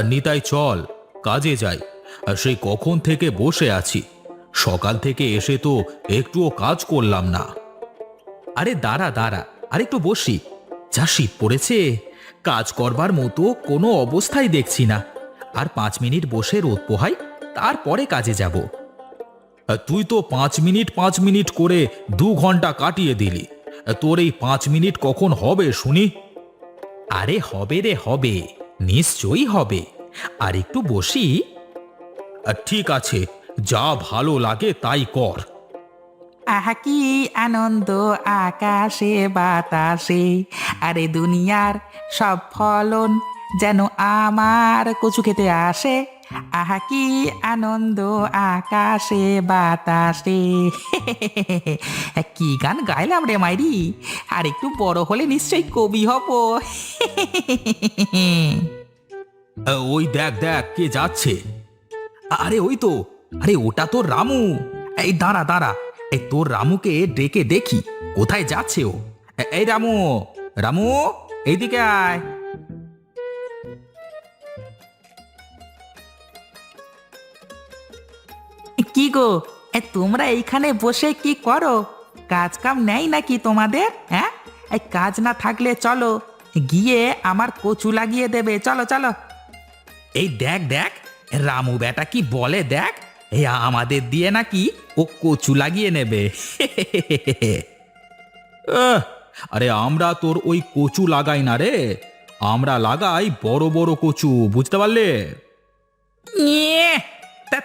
আর নিতাই চল, কাজে যাই। আর সেই কখন থেকে বসে আছি। সকাল থেকে এসে তো একটুও কাজ করলাম না। আরে দাঁড়া দাঁড়া আর একটু বসি। যা শীত পড়েছে, কাজ করবার মতো কোনো অবস্থাই দেখছি না। আর পাঁচ মিনিট বসে রোদ পোহাই, তারপরে কাজে যাব। তুই তো পাঁচ মিনিট পাঁচ মিনিট করে দু ঘণ্টা কাটিয়ে দিলি। তোর এই পাঁচ মিনিট কখন হবে শুনি? আরে হবে রে, হবে। নিশ্চয়ই হবে। আর একটু বসি। ঠিক আছে, যা ভালো লাগে তাই কর। আহা কি আনন্দ আকাশে, বাতাসে, আরে দুনিয়ার সব ফলন যেন আমার কচু খেতে আসে। আহা, কি আনন্দ আকাশে, বাতাসে। কি গান গাইলাম রে মাইরি? আর একটু বড় হলে নিশ্চয়ই কবি হব। ওই দেখ দেখ, কে যাচ্ছে? আরে, ওই তো, আরে, ওটা তো রামু। এই দাঁড়া দাঁড়া এই তোর রামুকে ডেকে দেখি, কোথায় যাচ্ছে ও? এই রামু রামু, এইদিকে আয়। কি গো? এ, তোমরা এইখানে বসে কি করো? কাজ কাম নেই নাকি তোমাদের হ্যাঁ? এই কাজ না থাকলে চলো। গিয়ে আমার কচু লাগিয়ে দেবে। চলো চলো। এই দেখ দেখ রামু বেটা কি বলে দেখ? এই আমাদের দিয়ে নাকি ও কচু লাগিয়ে নেবে। আহ, আরে আমরা তোর ওই কচু লাগাই না রে। আমরা লাগাই বড় বড় কচু বুঝতে পারলে? ইয়ে, তা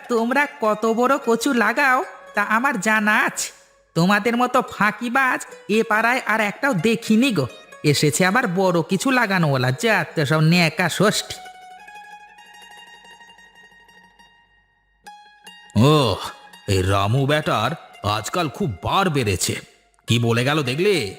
তোমরা কত বড় কচু লাগাও, তা আমার জানা আছে। তোমাদের মতো ফাঁকিবাজ এ পাড়ায় আর একটাও দেখিনি গো। এসেছে আবার বড় কিছু লাগানো বলা যা তো সব নেকা ষষ্ঠী। ও এই রামু বেটার আজকাল খুব বার বেড়েছে। কি বলে গেল দেখলে?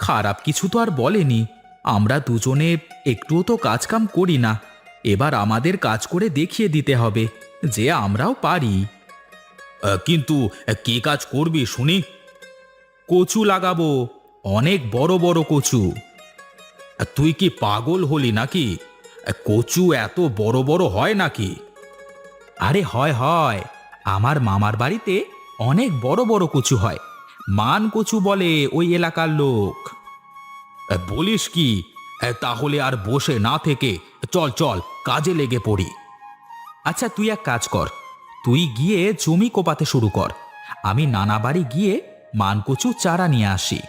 খারাপ কিছু তো আর বলেনি। আমরা দুজনে একটুও তো কাজ কাম করি না। এবার আমাদের কাজ করে দেখিয়ে দিতে হবে। যে আমরাও পারি। কিন্তু কি কাজ করবি শুনি? কচু লাগাবো, অনেক বড় বড় কচু। তুই কি পাগল হলি নাকি? কচু এত বড় বড় হয় নাকি? আরে হয় হয়, আমার মামার বাড়িতে অনেক বড় বড় কচু হয়। মান কচু বলে ওই এলাকার লোক। বলিস কি? তাহলে আর বসে না থেকে, চল চল, কাজে লেগে পড়ি। আচ্ছা তুই এক কাজ কর। তুই গিয়ে জমি কোপাতে শুরু কর। আমি নানা বাড়ি গিয়ে মানকচু চারা নিয়ে আসি।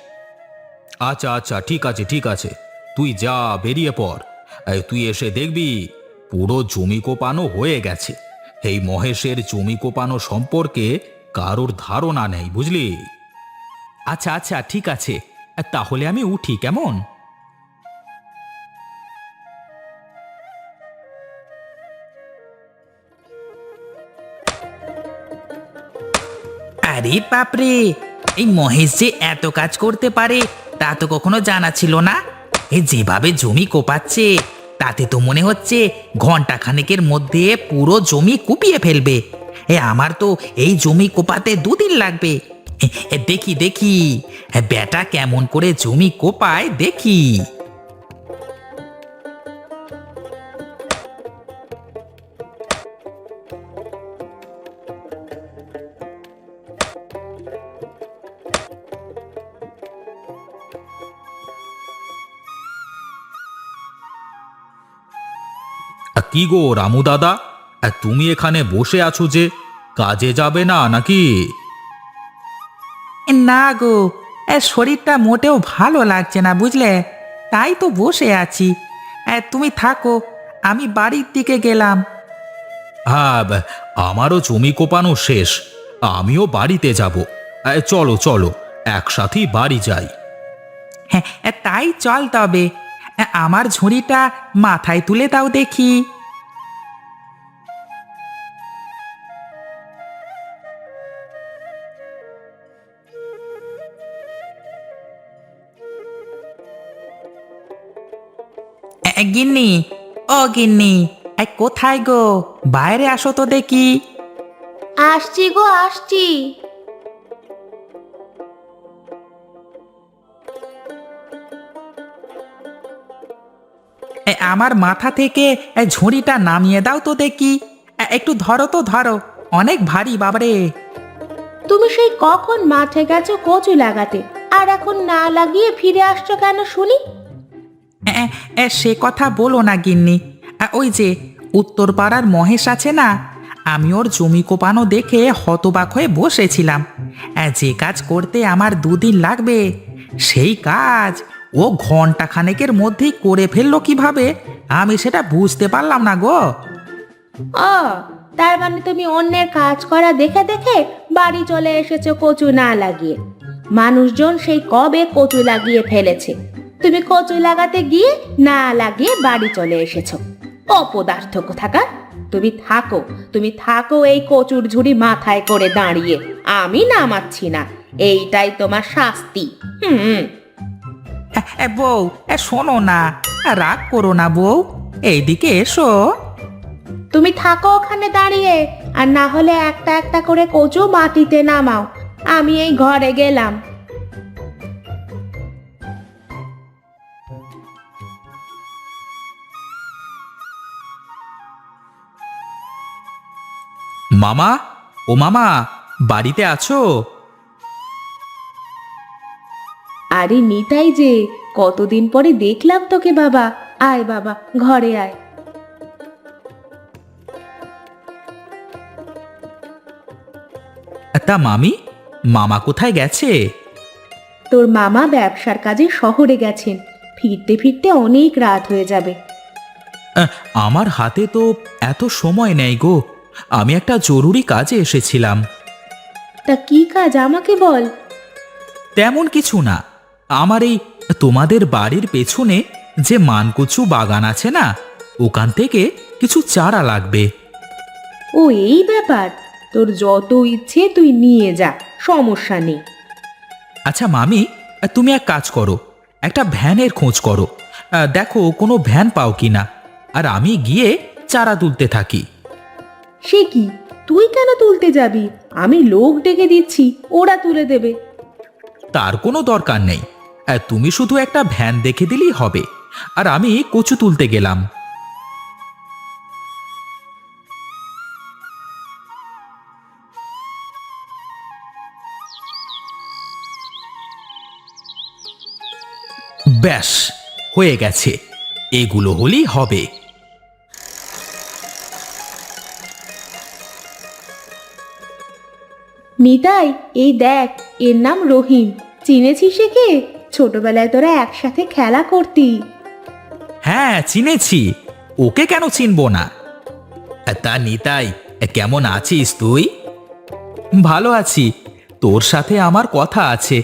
আচ্ছা আচ্ছা ঠিক আছে ঠিক আছে। তুই যা, বেরিয়ে পড়। তুই এসে দেখবি, পুরো জমি কোপানো হয়ে গেছে। এই মহেশের জমি কোপানো সম্পর্কে কারোর ধারণা নেই, বুঝলি? আচ্ছা আচ্ছা ঠিক আছে। তাহলে আমি উঠি, কেমন? আরে বাপরে! এই মহেশ যে এত কাজ করতে পারে, তা তো কখনো জানা ছিল না। এ যেভাবে জমি কোপাচ্ছে, তাতে তো মনে হচ্ছে ঘণ্টা খানেকের মধ্যে পুরো জমি কুপিয়ে ফেলবে। এ আমার তো এই জমি কোপাতে দুদিন লাগবে। দেখি দেখি বেটা কেমন করে জমি কোপায় দেখি। কি গো রামু দাদা? তুমি এখানে বসে আছো যে কাজে যাবে না নাকি? না গো এ, শরীরটা মোটেও ভালো লাগছে না বুঝলে? তাই তো বসে আছি। এ, তুমি থাকো আমি বাড়ির দিকে গেলাম। হ্যাঁ ব- আমারও জমি কোপানো শেষ। আমিও বাড়িতে যাব। চলো চলো একসাথেই বাড়ি যাই। হ্যাঁ এ, তাই চল তবে। এ, আমার ঝুড়িটা মাথায় তুলে দাও দেখি। গিন্নি ও গিন্নি এ, কোথায় গো? বাইরে আসো তো দেখি। আসছি গো আসছি। এ, আমার মাথা থেকে এ, ঝুড়িটা নামিয়ে দাও তো দেখি। এ, একটু ধরো তো ধরো। অনেক ভারী বাবারে। তুমি সেই কখন মাঠে গেছো কচু লাগাতে? আর এখন না লাগিয়ে ফিরে আসছো কেন শুনি? এ, সে কথা বলো না গিন্নি। ওই যে উত্তর পাড়ার মহেশ আছে না? আমি ওর জমি কোপানো দেখে হতবাক হয়ে বসেছিলাম। যে কাজ করতে আমার দুদিন লাগবে সেই কাজ ও ঘণ্টা খানেকের মধ্যেই করে ফেলল কীভাবে? আমি সেটা বুঝতে পারলাম না গো। ও তার মানে তুমি অন্যের কাজ করা দেখে দেখে বাড়ি চলে এসেছ কচু না লাগিয়ে। মানুষজন সেই কবে কচু লাগিয়ে ফেলেছে। তুমি কচু লাগাতে গিয়ে না লাগিয়ে বাড়ি চলে এসেছ। অপদার্থ কোথাকার? তুমি থাকো তুমি থাকো এই কচুর ঝুড়ি মাথায় করে দাঁড়িয়ে। আমি নামাচ্ছি না এইটাই তোমার শাস্তি। হুম। এ, বউ এ, শোনো না রাগ করো না বউ এইদিকে এসো। তুমি থাকো ওখানে দাঁড়িয়ে আর না হলে একটা একটা করে কচু মাটিতে নামাও। আমি এই ঘরে গেলাম। মামা ও মামা বাড়িতে আছো? আরে নিতাই যে কতদিন পরে দেখলাম তোকে বাবা। আয় বাবা ঘরে আয়। তা মামি মামা কোথায় গেছে? তোর মামা ব্যবসার কাজে শহরে গেছেন। ফিরতে ফিরতে অনেক রাত হয়ে যাবে। আহ, আমার হাতে তো এত সময় নেই গো। আমি একটা জরুরি কাজে এসেছিলাম। তা কি কাজ? আমাকে বল। তেমন কিছু না। আমার এই তোমাদের বাড়ির পেছনে যে মানকুচু বাগান আছে না ওখান থেকে কিছু চারা লাগবে। ও এই ব্যাপার? তোর যত ইচ্ছে তুই নিয়ে যা সমস্যা নেই। আচ্ছা মামি তুমি এক কাজ করো একটা ভ্যানের খোঁজ করো। আহ, দেখো কোনো ভ্যান পাও কি না আর আমি গিয়ে চারা তুলতে থাকি। সে কি? তুই কেন তুলতে যাবি? আমি লোক ডেকে দিচ্ছি, ওরা তুলে দেবে। তার কোনো দরকার নেই। তুমি শুধু একটা ভ্যান দেখে দিলেই হবে। আর আমি কচু তুলতে গেলাম। ব্যাস, হয়ে গেছে। এগুলো হলেই হবে। নিতাই, এই দেখ, এর নাম রহিম। চিনেছিস একে ছোটবেলায় তোরা একসাথে খেলা করতি। হ্যাঁ চিনেছি। ওকে কেন চিনবো না? তা নিতাই, কেমন আছিস তুই? ভালো আছি। তোর সাথে আমার কথা আছে।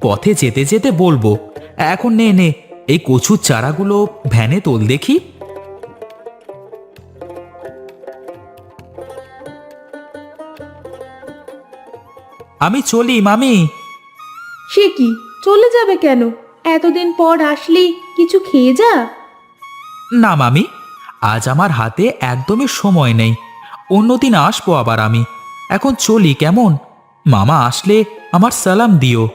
পথে যেতে যেতে বলব। এখন নে নে, এই কচুর চারাগুলো ভ্যানে তোল দেখি। আমি চলি মামি। সে কি? চলে যাবে কেন? এতদিন পর আসলি কিছু খেয়ে যা। না মামি আজ আমার হাতে একদমই সময় নেই। অন্যদিন আসব আবার আমি। এখন চলি কেমন? মামা আসলে আমার সালাম দিও।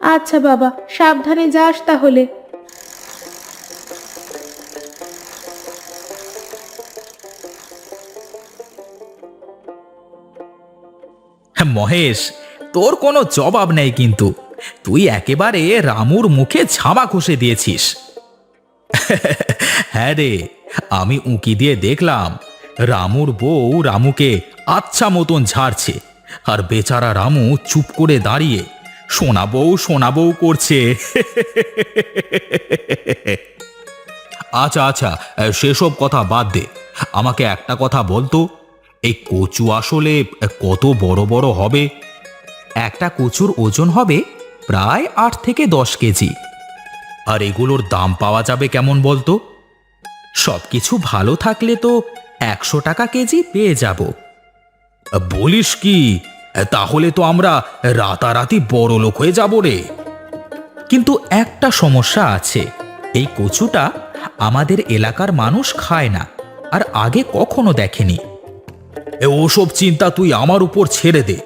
আচ্ছা বাবা সাবধানে যাস তাহলে। মহেশ, তোর কোনো জবাব নেই কিন্তু। তুই একেবারে রামুর মুখে ঝামা ঘষে দিয়েছিস। হ্যাঁ রে, আমি উঁকি দিয়ে দেখলাম, রামুর বউ রামুকে আচ্ছা মতন ঝাড়ছে, আর বেচারা রামু চুপ করে দাঁড়িয়ে, সোনা বউ সোনা বউ করছে। আচ্ছা আচ্ছা সেসব কথা বাদ দে, আমাকে একটা কথা বলতো এই কচু আসলে কত বড় বড় হবে? একটা কচুর ওজন হবে প্রায় আট থেকে দশ কেজি। আর এগুলোর দাম পাওয়া যাবে কেমন বলতো? সব কিছু ভালো থাকলে তো একশো টাকা কেজি পেয়ে যাব। বলিস কি? তাহলে তো আমরা রাতারাতি বড় লোক হয়ে যাব রে। কিন্তু একটা সমস্যা আছে। এই কচুটা আমাদের এলাকার মানুষ খায় না, আর আগে কখনো দেখেনি। এ ওসব চিন্তা তুই আমার উপর ছেড়ে দে।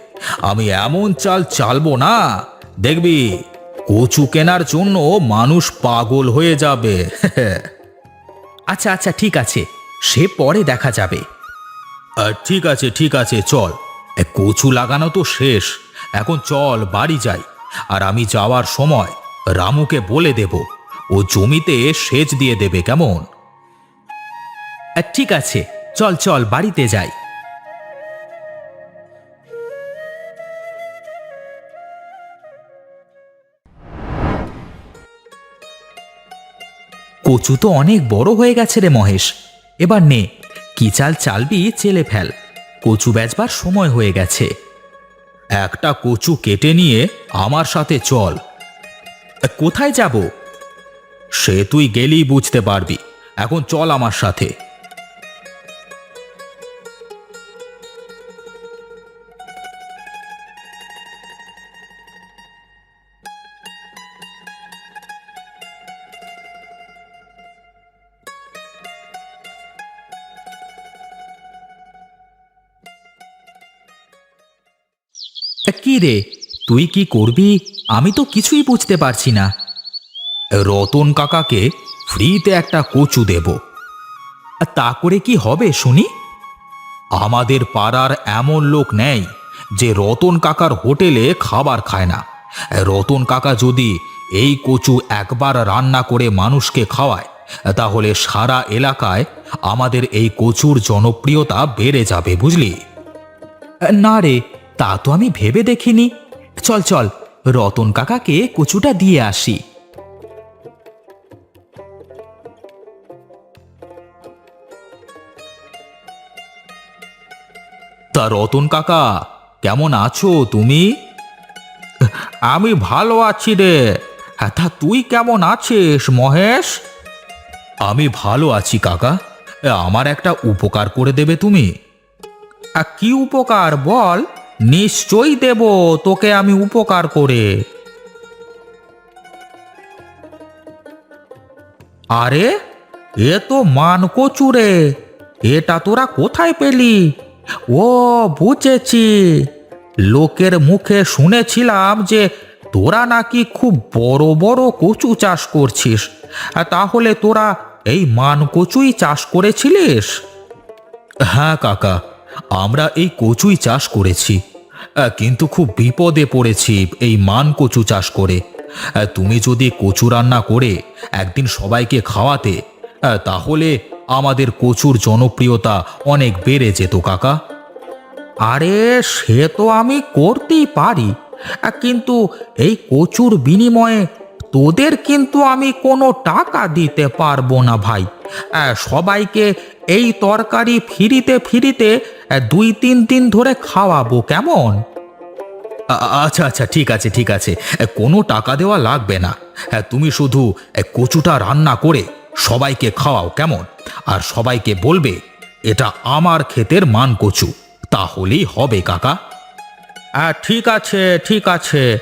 আমি এমন চাল চালবো না। দেখবি, কচু কেনার জন্য মানুষ পাগল হয়ে যাবে। আচ্ছা আচ্ছা ঠিক আছে। সে পরে দেখা যাবে। ঠিক আছে ঠিক আছে, চল। কচু লাগানো তো শেষ। এখন চল, বাড়ি যাই। আর আমি যাওয়ার সময় রামুকে বলে দেব। ও জমিতে সেচ দিয়ে দেবে, কেমন? ঠিক আছে। চল চল, বাড়িতে যাই। কচু তো অনেক বড় হয়ে গেছে রে মহেশ। এবার নে, কি চাল চালবি চেলে ফেল। কচু বেচবার সময় হয়ে গেছে। একটা কচু কেটে নিয়ে আমার সাথে চল। কোথায় যাব? সে তুই গেলেই বুঝতে পারবি। এখন চল আমার সাথে। কি রে? তুই কি করবি? আমি তো কিছুই বুঝতে পারছি না। রতন কাকাকে ফ্রিতে একটা কচু দেব। তা করে কি হবে শুনি? আমাদের পাড়ার এমন লোক নেই যে রতন কাকার হোটেলে খাবার খায় না। রতন কাকা যদি এই কচু একবার রান্না করে মানুষকে খাওয়ায়, তাহলে সারা এলাকায় আমাদের এই কচুর জনপ্রিয়তা বেড়ে যাবে, বুঝলি? না রে তা তো আমি ভেবে দেখিনি। চল চল, রতন কাকাকে কচুটা দিয়ে আসি। তা রতন কাকা, কেমন আছো তুমি? আমি ভালো আছি রে। তা তুই কেমন আছিস, মহেশ? আমি ভালো আছি কাকা। আমার একটা উপকার করে দেবে তুমি। কি উপকার বল? নিশ্চয়ই দেব তোকে আমি উপকার করে। আরে, এ তো মান কচুরে এটা তোরা কোথায় পেলি? ও, বুঝেছি। লোকের মুখে শুনেছিলাম যে তোরা নাকি খুব বড় বড় কচু চাষ করছিস। তাহলে তোরা এই মান কচুই চাষ করেছিলিস? হ্যাঁ কাকা। আমরা এই কচুই চাষ করেছি। কিন্তু খুব বিপদে পড়েছি এই মান কচু চাষ করে। তুমি যদি কচু রান্না করে একদিন সবাইকে খাওয়াতে তাহলে আমাদের কচুর জনপ্রিয়তা অনেক বেড়ে যেত, কাকা। আরে, সে তো আমি করতেই পারি। কিন্তু এই কচুর বিনিময়ে তোদের কিন্তু আমি কোনো টাকা দিতে পারব না, ভাই। সবাইকে এই তরকারি ফিরিতে ফিরিতে দুই, তিন দিন ধরে খাওয়াবো, কেমন? আচ্ছা আচ্ছা ঠিক আছে ঠিক আছে। কোনো টাকা দেওয়া লাগবে না। হ্যাঁ তুমি শুধু কচুটা রান্না করে সবাইকে খাওয়াও, কেমন? আর সবাইকে বলবে, এটা আমার ক্ষেতের মান কচু। তাহলেই হবে, কাকা। ঠিক আছে ঠিক আছে।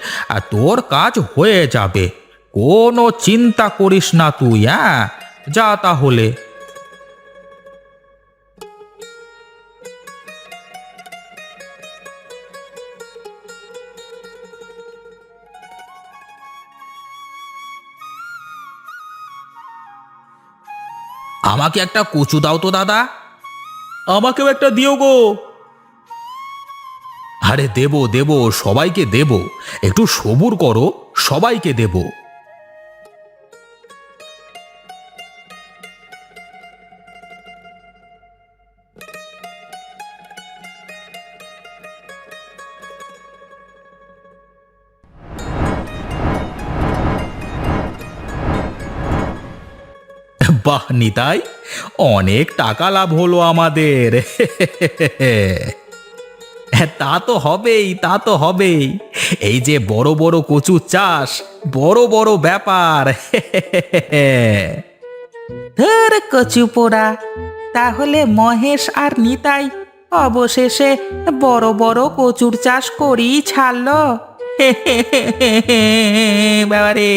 তোর কাজ হয়ে যাবে। কোনো চিন্তা করিস না তুই হ্যাঁ? যা তাহলে। আমাকে একটা কচু দাও তো দাদা। আমাকেও একটা দিও গো। আরে দেব দেব সবাইকে দেব। একটু সবুর করো সবাইকে দেব। বাহ নিতাই অনেক টাকা লাভ হলো আমাদের হ্যাঁ, তা তো হবেই তা তো হবেই এই যে বড় বড় কচু চাষ বড় বড় ব্যাপার ধর কচু পোড়া তাহলে মহেশ আর নিতাই অবশেষে বড় বড় কচুর চাষ করেই ছাড়ল বাবারে